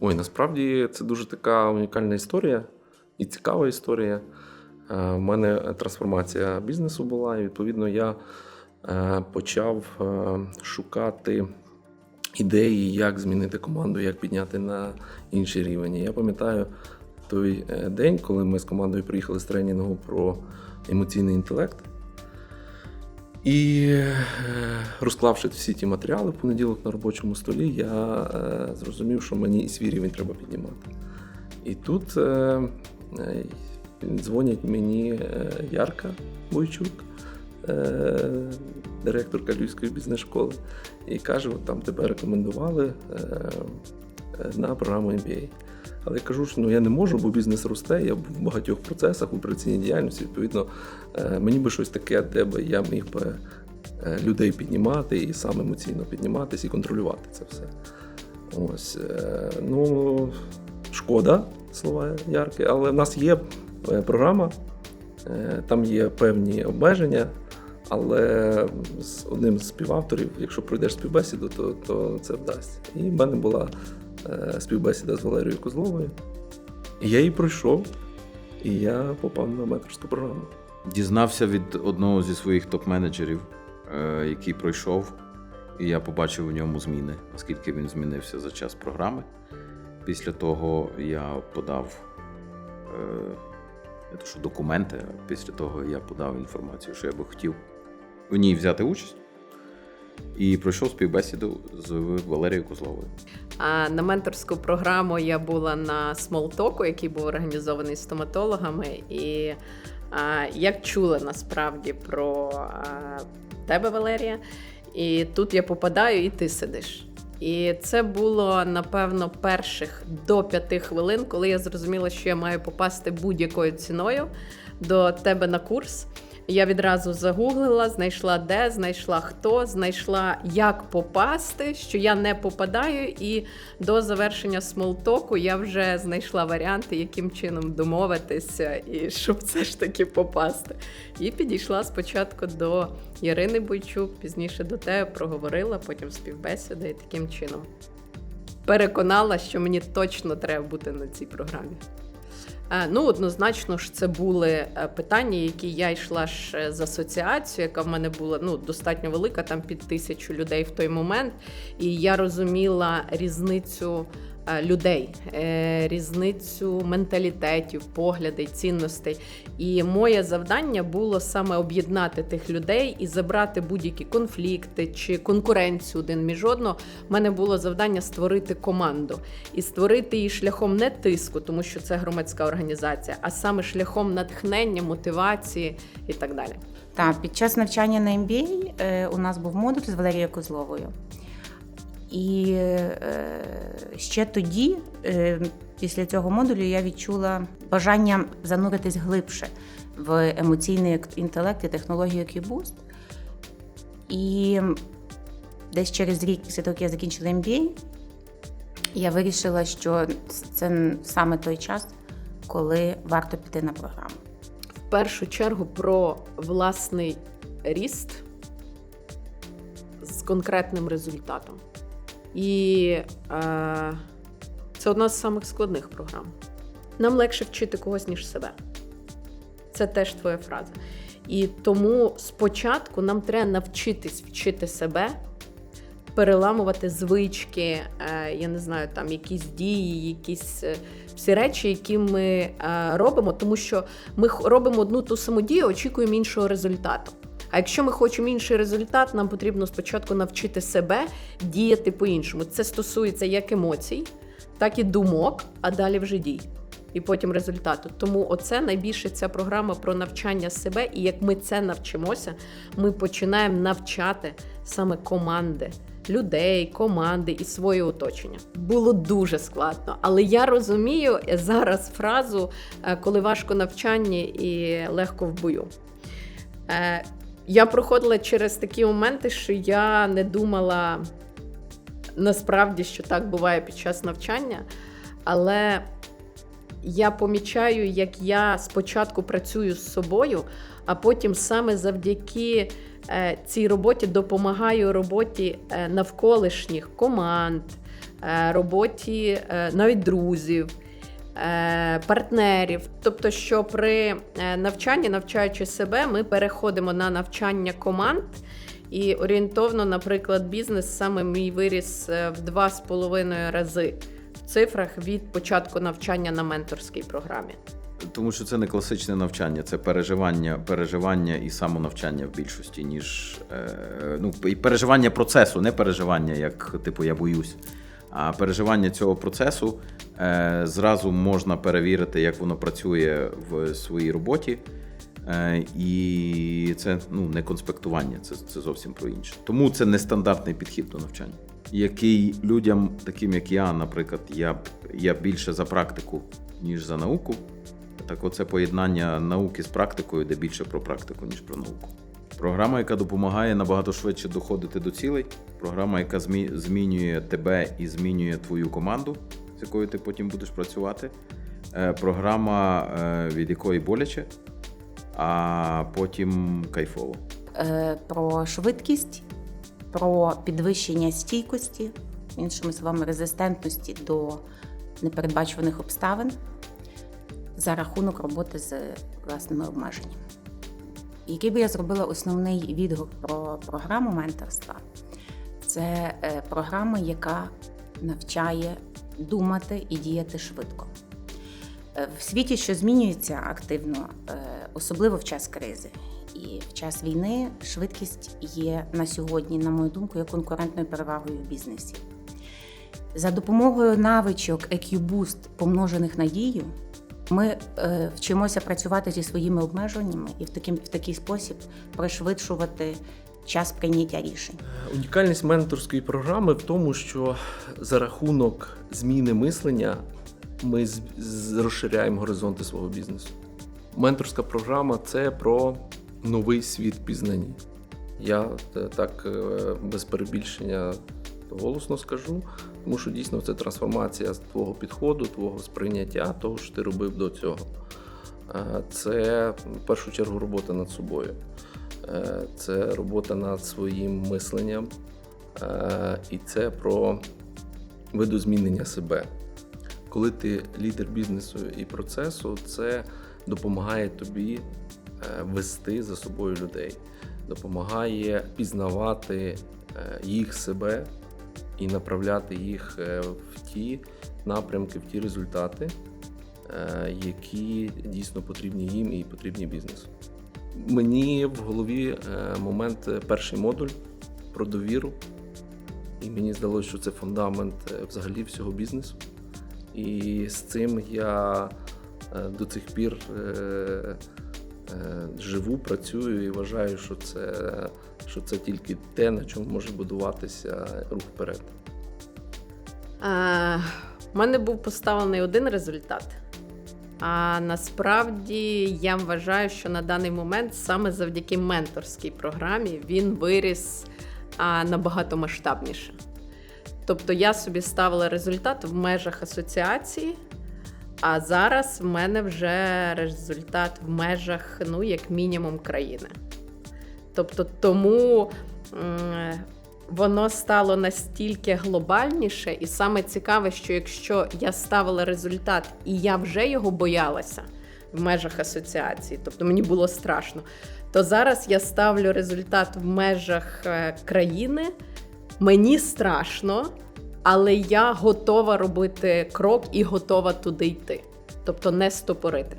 Ой, насправді це дуже така унікальна історія і цікава історія. Е, У мене трансформація бізнесу була, і відповідно я е, почав е, шукати ідеї, як змінити команду, як підняти на інший рівень. Я пам'ятаю той е, день, коли ми з командою приїхали з тренінгу про емоційний інтелект. І е, розклавши всі ті матеріали в понеділок на робочому столі, я е, зрозумів, що мені і свій рівень треба піднімати. І тут е, дзвонять мені Ярка Бойчук, директорка Львівської бізнес-школи, і каже: от там тебе рекомендували на програму MBA. Але я кажу, що ну, я не можу, бо бізнес росте, я в багатьох процесах в операційній діяльності. Відповідно, е, мені би щось таке, де би я міг би е, людей піднімати і сам емоційно підніматися і контролювати це все. Ось, е, ну, шкода, слова ярки, але в нас є програма, там є певні обмеження, але з одним з співавторів, якщо пройдеш співбесіду, то, то це вдасться. І в мене була співбесіда з Валерією Козловою. Я її пройшов, і я попав на менторську програму. Дізнався від одного зі своїх топ-менеджерів, е, який пройшов, і я побачив у ньому зміни, оскільки він змінився за час програми. Після того я подав е, не то, що документи, а після того я подав інформацію, що я би хотів в ній взяти участь. І пройшов співбесіду з Валерією Козловою. А на менторську програму я була на смолтоку, який був організований стоматологами, і а, як чула насправді про а, тебе, Валерія. І тут я попадаю, і ти сидиш. І це було напевно перших до п'яти хвилин, коли я зрозуміла, що я маю попасти будь-якою ціною до тебе на курс. Я відразу загуглила, знайшла де, знайшла хто, знайшла як попасти, що я не попадаю, і до завершення смолтоку я вже знайшла варіанти, яким чином домовитися і щоб все ж таки попасти. І підійшла спочатку до Ярини Бойчук, пізніше до тебе проговорила, потім співбесіда і таким чином переконала, що мені точно треба бути на цій програмі. Е, Ну, однозначно ж, це були е, питання, які я йшла ж е, з асоціацією, яка в мене була ну, достатньо велика, там під тисячу людей в той момент. І я розуміла різницю людей, е, різницю менталітетів, поглядей, цінностей. І моє завдання було саме об'єднати тих людей і забрати будь-які конфлікти чи конкуренцію один між одного. У мене було завдання створити команду і створити її шляхом не тиску, тому що це громадська організація, а саме шляхом натхнення, мотивації і так далі. Так, під час навчання на MBA е, у нас був модуль з Валерією Козловою. І е, ще тоді, е, після цього модулю, я відчула бажання зануритись глибше в емоційний інтелект і технологію QBoost. І десь через рік, після того, як я закінчила MBA, я вирішила, що це саме той час, коли варто піти на програму. В першу чергу про власний ріст з конкретним результатом. І е, це одна з самих складних програм. Нам легше вчити когось, ніж себе. Це теж твоя фраза. І тому спочатку нам треба навчитись вчити себе, переламувати звички, е, я не знаю, там якісь дії, якісь е, всі речі, які ми е, робимо, тому що ми робимо одну ту саму дію, очікуємо іншого результату. А якщо ми хочемо інший результат, нам потрібно спочатку навчити себе діяти по-іншому. Це стосується як емоцій, так і думок, а далі вже дій. І потім результату. Тому оце найбільше ця програма про навчання себе. І як ми це навчимося, ми починаємо навчати саме команди, людей, команди і своє оточення. Було дуже складно, але я розумію зараз фразу, е, коли важко навчання і легко в бою. Я проходила через такі моменти, що я не думала насправді, що так буває під час навчання, але я помічаю, як я спочатку працюю з собою, а потім саме завдяки е, цій роботі допомагаю роботі е, навколишніх команд, е, роботі навіть друзів. Е, Партнерів, тобто, що при е, навчанні, навчаючи себе, ми переходимо на навчання команд, і орієнтовно, наприклад, бізнес саме мій виріс е, в два з половиною рази в цифрах від початку навчання на менторській програмі. Тому що це не класичне навчання, це переживання, переживання і самонавчання в більшості, ніж е, ну, і переживання процесу, не переживання, як типу я боюсь. А переживання цього процесу зразу можна перевірити, як воно працює в своїй роботі. Е, і це ну, не конспектування, це, це зовсім про інше. Тому це нестандартний підхід до навчання, який людям, таким як я, наприклад, я, я більше за практику, ніж за науку. Так, оце поєднання науки з практикою, де більше про практику, ніж про науку. Програма, яка допомагає набагато швидше доходити до цілей. Програма, яка змінює тебе і змінює твою команду, з якою ти потім будеш працювати. Е, Програма, е, від якої боляче, а потім кайфово. Е, Про швидкість, про підвищення стійкості, іншими словами, резистентності до непередбачуваних обставин за рахунок роботи з власними обмеженнями. Який би я зробила основний відгук про програму менторства, це програма, яка навчає думати і діяти швидко. Е, В світі, що змінюється активно, е, особливо в час кризи і в час війни, швидкість є на сьогодні, на мою думку, є конкурентною перевагою в бізнесі. За допомогою навичок EQ-Boost, помножених на дію, ми е, вчимося працювати зі своїми обмеженнями і в, таким, в такий спосіб пришвидшувати час прийняття рішень. Унікальність менторської програми в тому, що за рахунок зміни мислення ми розширяємо горизонти свого бізнесу. Менторська програма це про новий світ пізнання. Я е, так е, без перебільшення голосно скажу, тому що дійсно це трансформація твого підходу, твого сприйняття, того, що ти робив до цього. Е, Це в першу чергу робота над собою. Е, Це робота над своїм мисленням, Е, і це про видозмінення себе. Коли ти лідер бізнесу і процесу, це допомагає тобі е, вести за собою людей, допомагає пізнавати їх себе і направляти їх в ті напрямки, в ті результати, які дійсно потрібні їм і потрібні бізнесу. Мені в голові е, момент е, перший модуль про довіру, і мені здалося, що це фундамент е, взагалі всього бізнесу. І з цим я до цих пір живу, працюю і вважаю, що це, що це тільки те, на чому може будуватися рух вперед. У мене був поставлений один результат. А насправді я вважаю, що на даний момент саме завдяки менторській програмі він виріс набагато масштабніше. Тобто я собі ставила результат в межах асоціації, а зараз в мене вже результат в межах, ну, як мінімум, країни. Тобто, тому воно стало настільки глобальніше, і саме цікаве, що якщо я ставила результат і я вже його боялася в межах асоціації, тобто мені було страшно, то зараз я ставлю результат в межах е, країни. Мені страшно, але я готова робити крок і готова туди йти. Тобто не стопорити.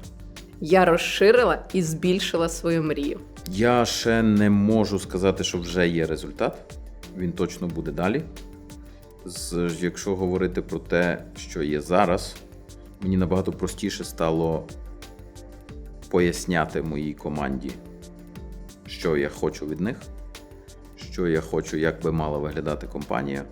Я розширила і збільшила свою мрію. Я ще не можу сказати, що вже є результат. Він точно буде далі. З, якщо говорити про те, що є зараз, мені набагато простіше стало поясняти моїй команді, що я хочу від них, що я хочу, як би мала виглядати компанія.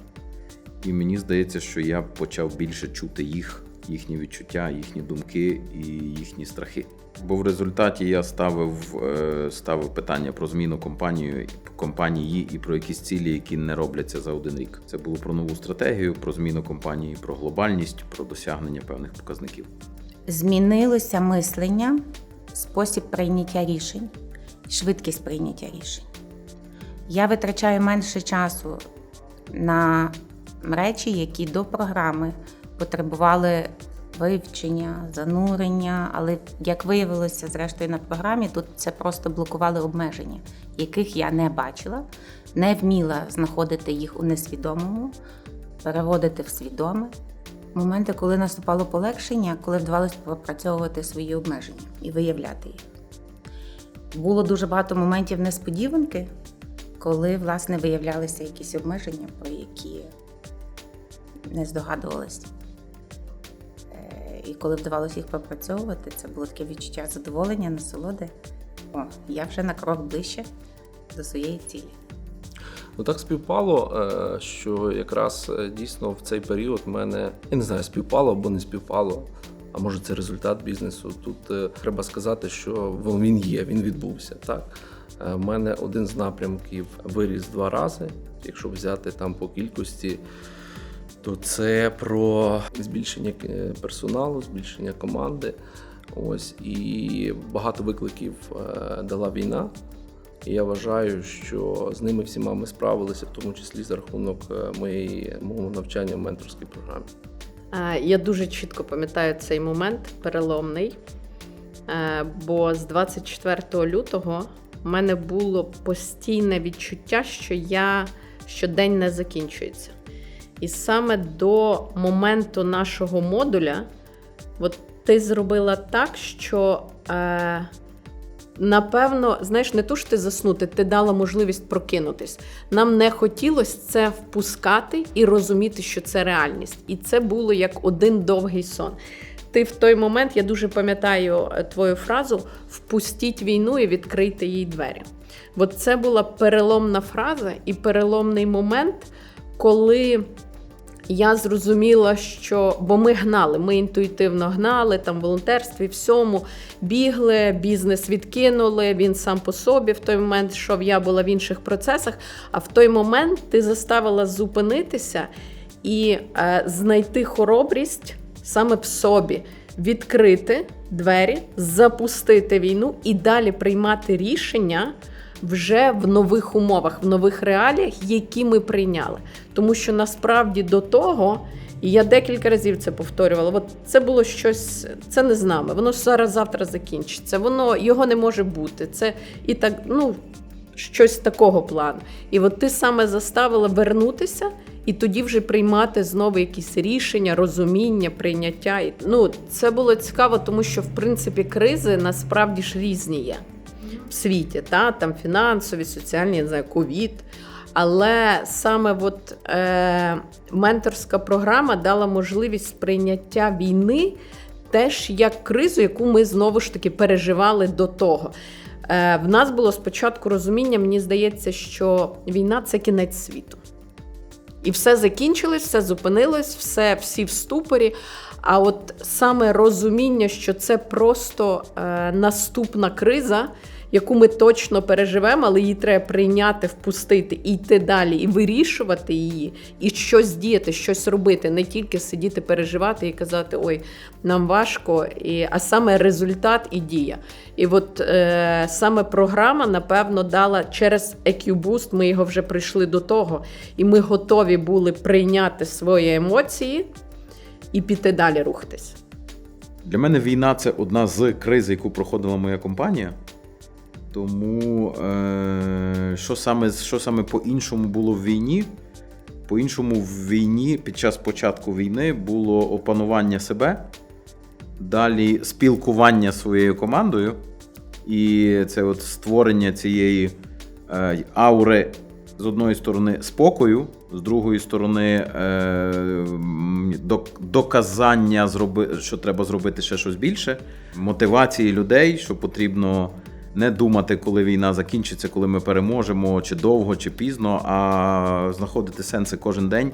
І мені здається, що я почав більше чути їх, їхні відчуття, їхні думки і їхні страхи. Бо в результаті я ставив, е, ставив питання про зміну компанії, компанії і про якісь цілі, які не робляться за один рік. Це було про нову стратегію, про зміну компанії, про глобальність, про досягнення певних показників. Змінилося мислення, спосіб прийняття рішень, швидкість прийняття рішень. Я витрачаю менше часу на речі, які до програми потребували вивчення, занурення, але як виявилося, зрештою на програмі, тут це просто блокували обмеження, яких я не бачила, не вміла знаходити їх у несвідомому, переводити в свідоме. Моменти, коли наступало полегшення, коли вдавалося пропрацьовувати свої обмеження і виявляти їх. Було дуже багато моментів несподіванки, коли власне виявлялися якісь обмеження, про які не здогадувалась. І коли вдавалося їх пропрацьовувати, це було таке відчуття задоволення, насолоди. О, я вже на крок ближче до своєї цілі. Ну так співпало, е, що якраз е, дійсно в цей період в мене я не знаю, співпало або не співпало. А може це результат бізнесу. Тут е, треба сказати, що він є, він відбувся. Так в мене один з напрямків виріс два рази. Якщо взяти там по кількості, то це про збільшення е, персоналу, збільшення команди. Ось і багато викликів е, дала війна. І я вважаю, що з ними всіма ми справилися, в тому числі за рахунок е, моєї мого навчання в менторській програмі. Я дуже чітко пам'ятаю цей момент переломний. Бо з 24 лютого в мене було постійне відчуття, що я що день не закінчується. І саме до моменту нашого модуля, от ти зробила так, що е, напевно, знаєш, не то що ти заснути, ти дала можливість прокинутись. Нам не хотілося це впускати і розуміти, що це реальність. І це було як один довгий сон. Ти в той момент, я дуже пам'ятаю е, твою фразу впустіть війну і відкрийте їй двері. От це була переломна фраза і переломний момент, коли я зрозуміла, що бо ми гнали, ми інтуїтивно гнали там в волонтерстві, всьому бігли, бізнес відкинули. Він сам по собі в той момент йшов, я була в інших процесах. А в той момент ти заставила зупинитися і е, знайти хоробрість саме в собі, відкрити двері, запустити війну і далі приймати рішення вже в нових умовах, в нових реаліях, які ми прийняли. Тому що насправді до того, і я декілька разів це повторювала. От це було щось, це не з нами. Воно зараз завтра закінчиться. Воно його не може бути. Це і так, ну щось такого плану. І от ти саме заставила вернутися. І тоді вже приймати знову якісь рішення, розуміння, прийняття. Ну, це було цікаво, тому що в принципі кризи насправді ж різні є світі, та там фінансові, соціальні, не знаю, ковід. Але саме от, е, менторська програма дала можливість сприйняття війни теж як кризу, яку ми знову ж таки переживали до того. Е, в нас було спочатку розуміння, мені здається, що війна це кінець світу. І все закінчилось, все зупинилось, все, всі в ступорі. А от саме розуміння, що це просто е, наступна криза, яку ми точно переживемо, але її треба прийняти, впустити і йти далі, і вирішувати її, і щось діяти, щось робити, не тільки сидіти, переживати і казати Ой, нам важко, і, а саме результат і дія. І от е, саме програма, напевно, дала через EQ Boost, ми його вже прийшли до того, і ми готові були прийняти свої емоції і піти далі рухатись. Для мене війна це одна з криз, яку проходила моя компанія. Тому е, що саме, що саме по-іншому було в війні? По-іншому в війні під час початку війни було опанування себе, далі спілкування зі своєю командою, і це от створення цієї е, аури з одної сторони спокою, з другої сторони е, док- доказання, що треба зробити ще щось більше, мотивації людей, що потрібно не думати, коли війна закінчиться, коли ми переможемо, чи довго, чи пізно, а знаходити сенси кожен день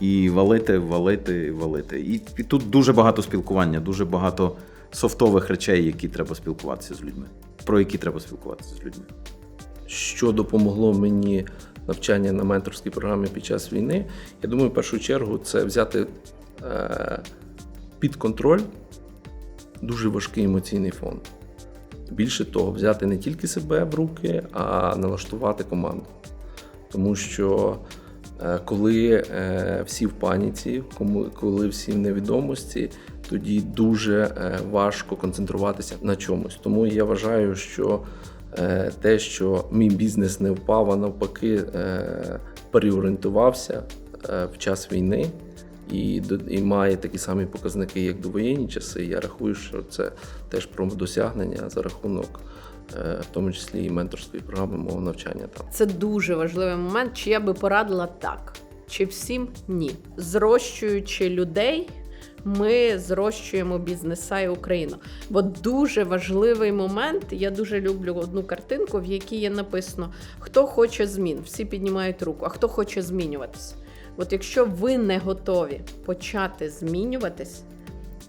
і валити, валити, валити. І, і тут дуже багато спілкування, дуже багато софтових речей, які треба спілкуватися з людьми, про які треба спілкуватися з людьми. що допомогло мені навчання на менторській програмі під час війни. Я думаю, в першу чергу це взяти е, під контроль дуже важкий емоційний фон. Більше того, взяти не тільки себе в руки, а налаштувати команду. Тому що Е, Коли е, всі в паніці, коли всі в невідомості, тоді дуже е, важко концентруватися на чомусь. Тому я вважаю, що те, що мій бізнес не впав, а навпаки переорієнтувався в час війни і, і має такі самі показники, як довоєнні часи. Я рахую, що це теж про досягнення за рахунок, е, в тому числі і менторської програми мого навчання там. Це дуже важливий момент. Чи я би порадила так, чи всім ні. Зрощуючи людей, ми зрощуємо бізнеса і Україну. Бо дуже важливий момент. Я дуже люблю одну картинку, в якій є написано: хто хоче змін, всі піднімають руку, а хто хоче змінюватися. От якщо ви не готові почати змінюватись,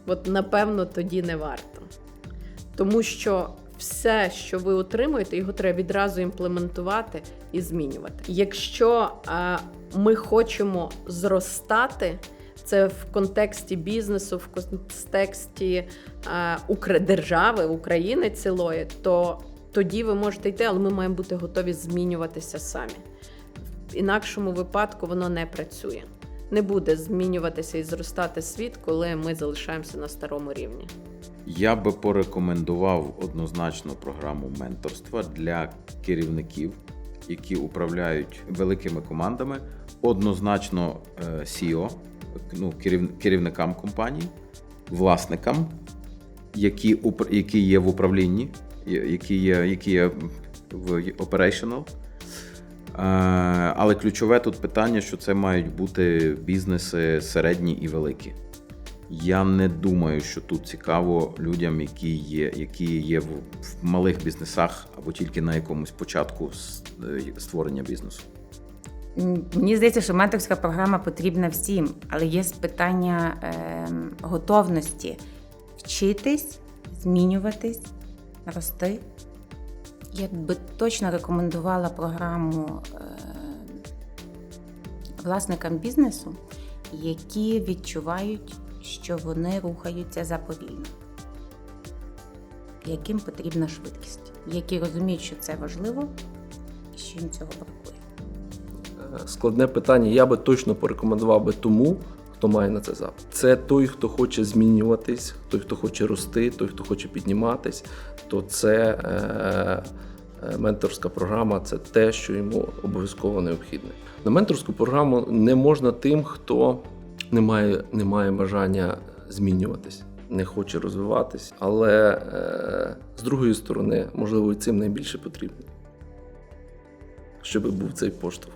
от напевно тоді не варто. Тому що все, що ви отримуєте, його треба відразу імплементувати і змінювати. Якщо е, ми хочемо зростати, це в контексті бізнесу, в контексті е, Укра- держави, України цілої, то тоді ви можете йти, але ми маємо бути готові змінюватися самі. Інакшому випадку воно не працює. Не буде змінюватися і зростати світ, коли ми залишаємося на старому рівні. Я би порекомендував однозначно програму менторства для керівників, які управляють великими командами, однозначно е, CEO, ну, керів- керівникам компаній, власникам, які, які є в управлінні, які є, які є в operational. Е, Але ключове тут питання, що це мають бути бізнеси середні і великі. Я не думаю, що тут цікаво людям, які є, які є в, малих бізнесах або тільки на якомусь початку е, створення бізнесу. Мені здається, що менторська програма потрібна всім, але є питання ем, готовності вчитись, змінюватись, рости. Я би точно рекомендувала програму ем, власникам бізнесу, які відчувають, що вони рухаються заповільно, яким потрібна швидкість, які розуміють, що це важливо і що їм цього бракує. Е, Складне питання. Я би точно порекомендував би тому, хто має на це запит. Це той, хто хоче змінюватись, той, хто хоче рости, той, хто хоче підніматись, то це е, е, менторська програма це те, що йому обов'язково необхідне. На менторську програму не можна тим, хто не має, не має бажання змінюватись, не хоче розвиватись, але е, з другої сторони, можливо, і цим найбільше потрібно, щоб був цей поштовх.